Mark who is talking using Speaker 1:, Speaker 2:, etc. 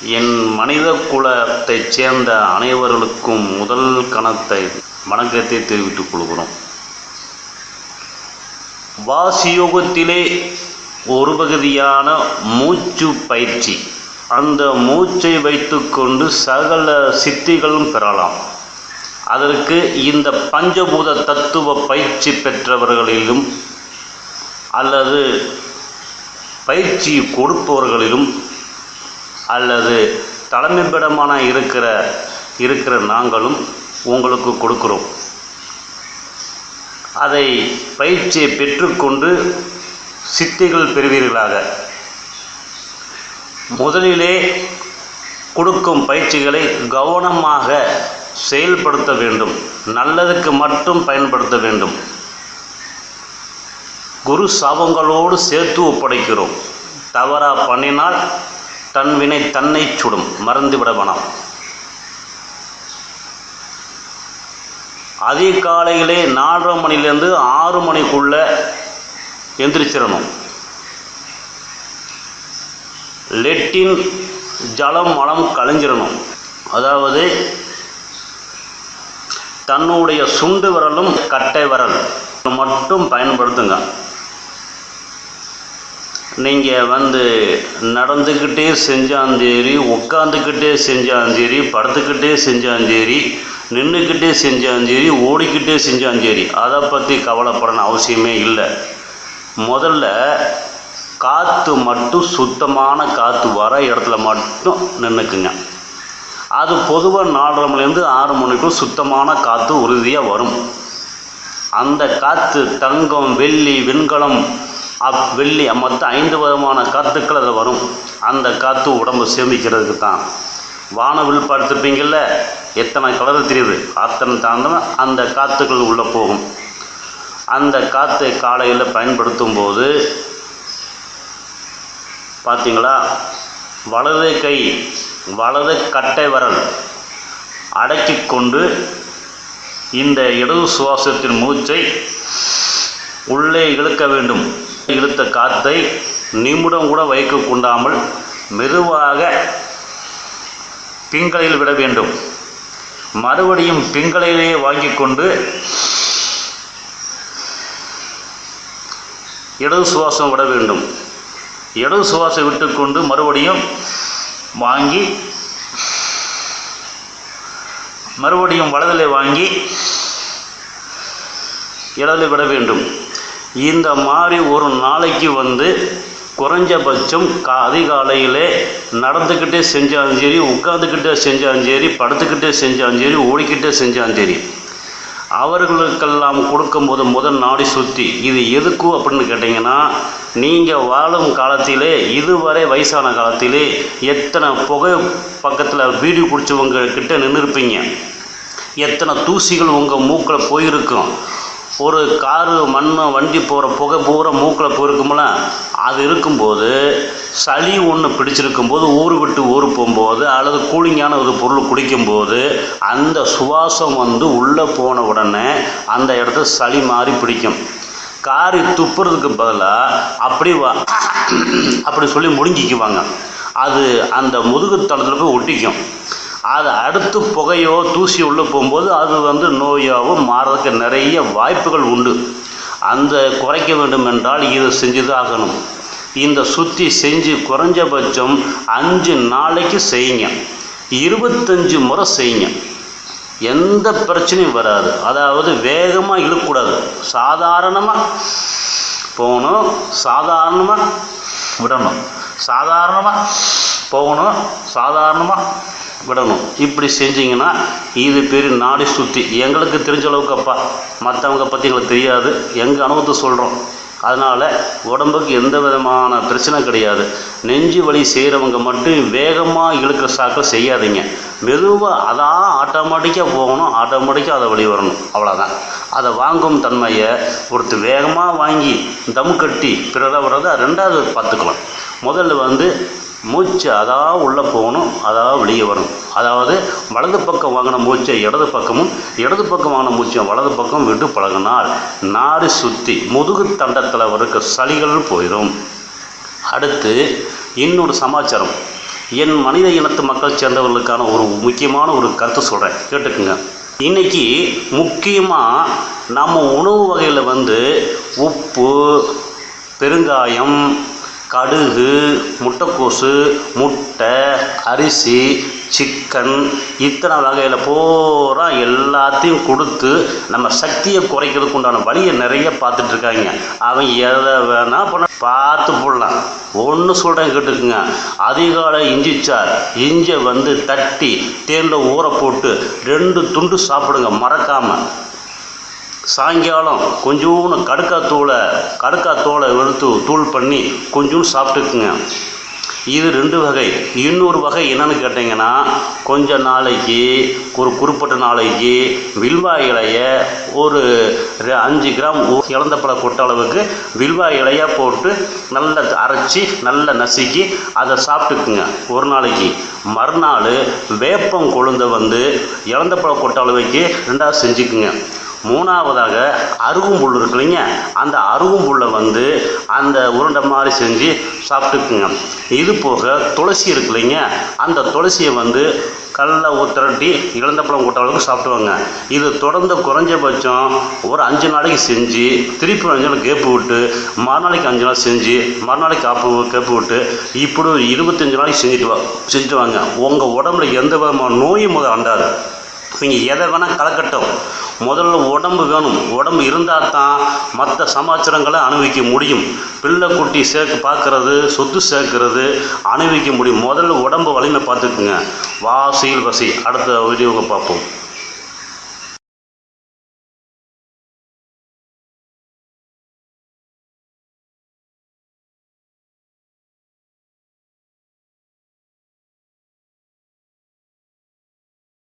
Speaker 1: என் மனித குலத்தைச் சேர்ந்த அனைவர்களுக்கும் முதல் கணத்தை வணக்கத்தை தெரிவித்துக் கொள்கிறோம். வாசியோகத்திலே ஒரு பகுதியான மூச்சு பயிற்சி. அந்த மூச்சை வைத்துக்கொண்டு சகல சித்திகளும் பெறலாம். அதற்கு இந்த பஞ்சபூத தத்துவ பயிற்சி பெற்றவர்களிலும் அல்லது பயிற்சி கொடுப்பவர்களிலும் அல்லது தலைமைப்பிடமான இருக்கிற இருக்கிற நாங்களும் உங்களுக்கு கொடுக்குறோம். அதை பயிற்சியை பெற்றுக்கொண்டு சித்திகள் பெறுவீர்களாக. முதலிலே கொடுக்கும் பயிற்சிகளை கவனமாக செயல்படுத்த வேண்டும். நல்லதுக்கு மட்டும் பயன்படுத்த வேண்டும். குரு சாபங்களோடு சேர்த்து ஒப்படைக்கிறோம். தவறாக பண்ணினால் தன் வினை தன்னை சுடும் மறந்துவிட வேணாம் அதிகாலையிலே நாலரை மணிலேருந்து ஆறு மணிக்குள்ள எந்திரிச்சிடணும் லெட்டின் ஜலம் மலம் கலைஞ்சிடணும் அதாவது தன்னுடைய சுண்டு விரலும் கட்டை விரல் மட்டும் பயன்படுத்துங்க. நீங்கள் வந்து நடந்துக்கிட்டே செஞ்சாலும் சரி உட்காந்துக்கிட்டே செஞ்சாலும் சரி படுத்துக்கிட்டே செஞ்சாலும் சரி நின்றுக்கிட்டே செஞ்சாலும் சரி ஓடிக்கிட்டே செஞ்சாலும் சரி அதை பற்றி கவலைப்படணும் அவசியமே இல்லை. முதல்ல காற்று மட்டும் சுத்தமான காற்று வர இடத்துல மட்டும் நின்றுக்குங்க அது பொதுவாக நாலரை மணிலேருந்து ஆறு மணிக்கும் சுத்தமான காற்று உறுதியாக வரும். அந்த காற்று தங்கம் வெள்ளி வெண்கலம் அப் வெள்ளி மொத்தம் ஐந்து விதமான காற்றுக்கள் அதில் வரும். அந்த காற்று உடம்பு சேமிக்கிறதுக்கு தான் வானவில் பார்த்துருப்பீங்கள்ல எத்தனை கலர் தெரியுது? அத்தனை தாண்டன அந்த காற்றுகள் உள்ளே போகும். அந்த காற்றை காலையில் பயன்படுத்தும் போது பார்த்தீங்களா வலது கை வலது கட்டை வரல் அடக்கி கொண்டு இந்த இடது சுவாசத்தின் மூச்சை உள்ளே இழுக்க வேண்டும். இழுத்த காற்றை நிமிடம் கூட வைக்க கொண்டாமல் மெதுவாக பிங்களையில் விட வேண்டும். மறுபடியும் பிங்களையிலேயே வாங்கி கொண்டு இடது சுவாசம் விட வேண்டும். இடது சுவாசம் விட்டுக்கொண்டு மறுபடியும் வாங்கி மறுபடியும் வலதிலே வாங்கி இடதில் விட வேண்டும். இந்த மாதிரி ஒரு நாளைக்கு வந்து குறைஞ்சபட்சம் கா அதிகாலையிலே நடந்துக்கிட்டே செஞ்சாலும் சரி உட்காந்துக்கிட்டே செஞ்சாலும் சரி படுத்துக்கிட்டே செஞ்சாலும் சரி ஓடிக்கிட்டே செஞ்சாலும் சரி அவர்களுக்கெல்லாம் கொடுக்கும்போது முதல் நாடி சுற்றி இது எதுக்கு அப்படின்னு கேட்டிங்கன்னா நீங்கள் வாழும் காலத்திலே இதுவரை வயசான காலத்திலே எத்தனை புகை பக்கத்தில் பீடி குடிச்சவங்க கிட்டே நின்றுருப்பீங்க எத்தனை தூசிகள் உங்கள் மூக்கில் போயிருக்கும். ஒரு காரு மண் வண்டி போகிற புகை பூரா மூக்கில் போயிருக்கும்ல. அது இருக்கும்போது சளி ஒன்று பிடிச்சிருக்கும் போது ஊர் விட்டு ஊர் போகும்போது அல்லது கூலிங்கான ஒரு பொருள் குடிக்கும்போது அந்த சுவாசம் வந்து உள்ளே போன உடனே அந்த இடத்துல சளி மாதிரி பிடிக்கும். காரி துப்புறதுக்கு பதிலாக அப்படி வா அப்படி சொல்லி முடிஞ்சிக்குவாங்க அது அந்த முதுகு தளத்தில் போய் ஒட்டிக்கும். அது அடுத்து புகையோ தூசி உள்ளே போகும்போது அது வந்து நோயாகவும் மாறதுக்கு நிறைய வாய்ப்புகள் உண்டு. அந்த குறைக்க வேண்டும் என்றால் இதை செஞ்சு தான் ஆகணும் இந்த சுற்றி செஞ்சு குறைஞ்சபட்சம் அஞ்சு நாளைக்கு செய்யுங்க. இருபத்தஞ்சு முறை செய்யுங்க. எந்த பிரச்சனையும் வராது. அதாவது வேகமாக இழுக்கக்கூடாது. சாதாரணமாக போகணும் சாதாரணமாக விடணும். சாதாரணமாக போகணும் சாதாரணமாக விடணும். இப்படி செஞ்சீங்கன்னா இது பேர் நாடி சுற்றி எங்களுக்கு தெரிஞ்ச அளவுக்கு அப்பா மற்றவங்க பற்றி எங்களுக்கு தெரியாது. எங்கள் அனுபவத்தை சொல்கிறோம் அதனால் உடம்புக்கு எந்த விதமான பிரச்சனை கிடையாது. நெஞ்சு வலி செய்கிறவங்க மட்டும் வேகமாக இழுக்கிற சாக்கை செய்யாதீங்க. மெதுவாக அதான் ஆட்டோமேட்டிக்காக போகணும். ஆட்டோமேட்டிக்காக அதை வழி வரணும். அவ்வளோதான் அதை வாங்கும் தன்மையை ஒருத்தர் வேகமாக வாங்கி தம் கட்டி பிறராக வர்றதை ரெண்டாவது பார்த்துக்கலாம். முதல்ல வந்து மூச்சு அதாக உள்ளே போகணும் அதாக வெளியே வரணும். அதாவது வலது பக்கம் வாங்கின மூச்சை இடது பக்கமும் இடது பக்கம் வாங்கின மூச்சை வலது பக்கம் விட்டு பழகினால் நாடு சுற்றி முதுகு தண்டத்தில் இருக்க சளிகள் போயிடும் அடுத்து இன்னொரு சமாச்சாரம். என் மனித இனத்து மக்கள் சேர்ந்தவர்களுக்கான ஒரு முக்கியமான ஒரு கருத்து சொல்கிறேன் கேட்டுக்குங்க. இன்னைக்கு முக்கியமாக நம்ம உணவு வகையில் வந்து உப்பு பெருங்காயம் கடுகு முட்டைக்கோசு முட்டை அரிசி சிக்கன் இத்தனை வகையில் பூரா எல்லாத்தையும் கொடுத்து நம்ம சக்தியை குறைக்கிறதுக்கு உண்டான வழியை நிறைய பார்த்துட்ருக்காங்க அவன் எதை வேணால் பண்ண பார்த்து போடலாம். ஒன்று சொல்கிறேன் கேட்டுக்குங்க. அதிகாலை இஞ்சிச்சார் இஞ்சை வந்து தட்டி தேனில் ஊற போட்டு ரெண்டு துண்டு சாப்பிடுங்க மறக்காமல் சாயங்காலம் கொஞ்சோண்டு கடுக்காத்தூளை கடுக்காத்தூளை எடுத்து தூள் பண்ணி கொஞ்சோண்டு சாப்பிட்டுக்குங்க. இது ரெண்டு வகை. இன்னொரு வகை என்னன்னு கேட்டிங்கன்னா கொஞ்ச நாளைக்கு ஒரு குறிப்பிட்ட நாளைக்கு வில்வா இலைய ஒரு ரெ- அஞ்சு கிராம் ஊ- இளந்தப்பழ கொட்ட அளவுக்கு வில்வா இலையாக போட்டு நல்லா அரைச்சி நல்லா நசுக்கி அதை சாப்பிட்டுக்குங்க. ஒரு நாளைக்கு. மறுநாள் வேப்பம் கொழுந்தை வந்து இளந்தப்பழ கொட்ட அளவுக்கு ரெண்டாவது செஞ்சுக்குங்க. மூணாவதாக அருகும்புல் இருக்கு இல்லைங்க. அந்த அருகும்புல்லை வந்து அந்த உருண்டை மாதிரி செஞ்சு சாப்பிட்டுக்குங்க. இது போக துளசி இருக்கு இல்லைங்க. அந்த துளசியை வந்து கல்லில் ஊத்திரட்டி இழந்தப்பழம் கூட்ட அளவுக்கு சாப்பிடுவாங்க. இது தொடர்ந்து குறைஞ்சபட்சம் ஒரு அஞ்சு நாளைக்கு செஞ்சு திருப்பி அஞ்சு நாள் கேப்பு விட்டு மறுநாளைக்கு அஞ்சு நாள் செஞ்சு மறுநாளைக்கு காப்பு கேப்பு விட்டு இப்படி ஒரு இருபத்தஞ்சு நாளைக்கு செஞ்சுட்டு வா செஞ்சுட்டு வாங்க. உங்கள் உடம்புல எந்த விதமான நோயும் முதல் அண்டாது. நீங்கள் எதை வேணால் கலக்கட்டும். முதல்ல உடம்பு வேணும். உடம்பு இருந்தால் தான் மற்ற சமாச்சாரங்களை அனுபவிக்க முடியும். பிள்ளை குட்டி சேர்க்க பார்க்கறது சொத்து சேர்க்கறது அனுபவிக்க முடியும். முதல்ல உடம்பு வலிமை பார்த்துக்குங்க. வாசியில் வசி. அடுத்த வீடியோவை பார்ப்போம்.